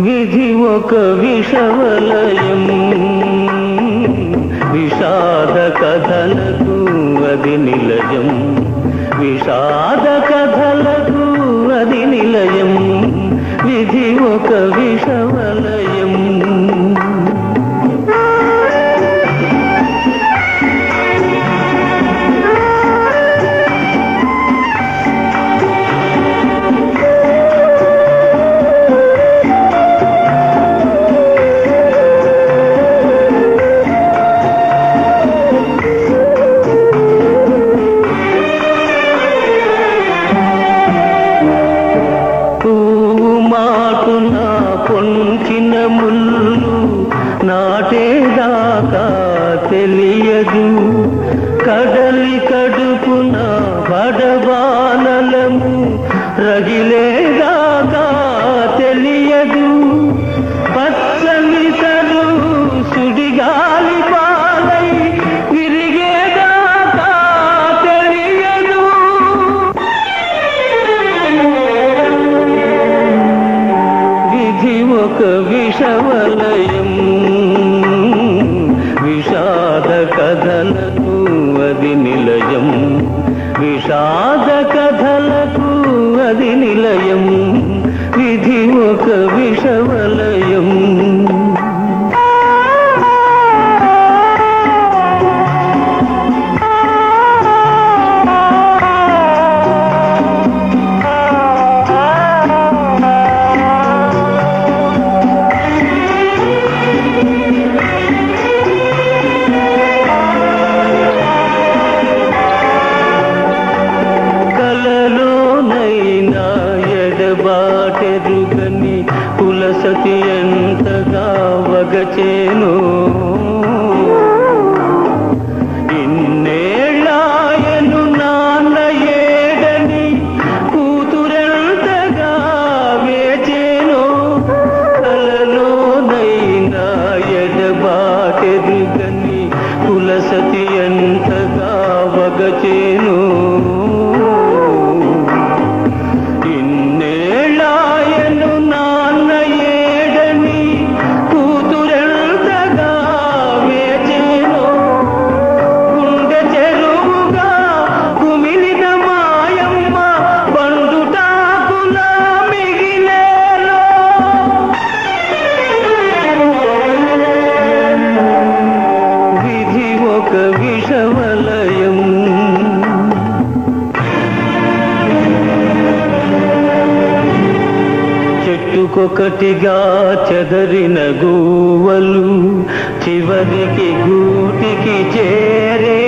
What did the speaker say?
విధి ఒక విషవలయం. విషాద కథలకు అది తెలియదు. కడలి కడుపున పడబానలము రగిలేదాకా తెలియదు. పచ్చని తరు సుడిగాలి పాలై విరిగేదాకా తెలియదు. విధి ఒక విషవలయం కథలకు అది నిలయం. విషాద ఎడబాటెరుగని కులసతి ఎంతగా వగచేను. ఇన్నేళ్ళాయను నాన్న ఏడని కూతురెంతగా వేచేను. కలలోనైనా ఎడబాటెరుగని కులసతి ఎంతగా వగచేను. ఒక్కొక్కటిగా చెదరిన గూవలు చివరికి గూటికి చేరే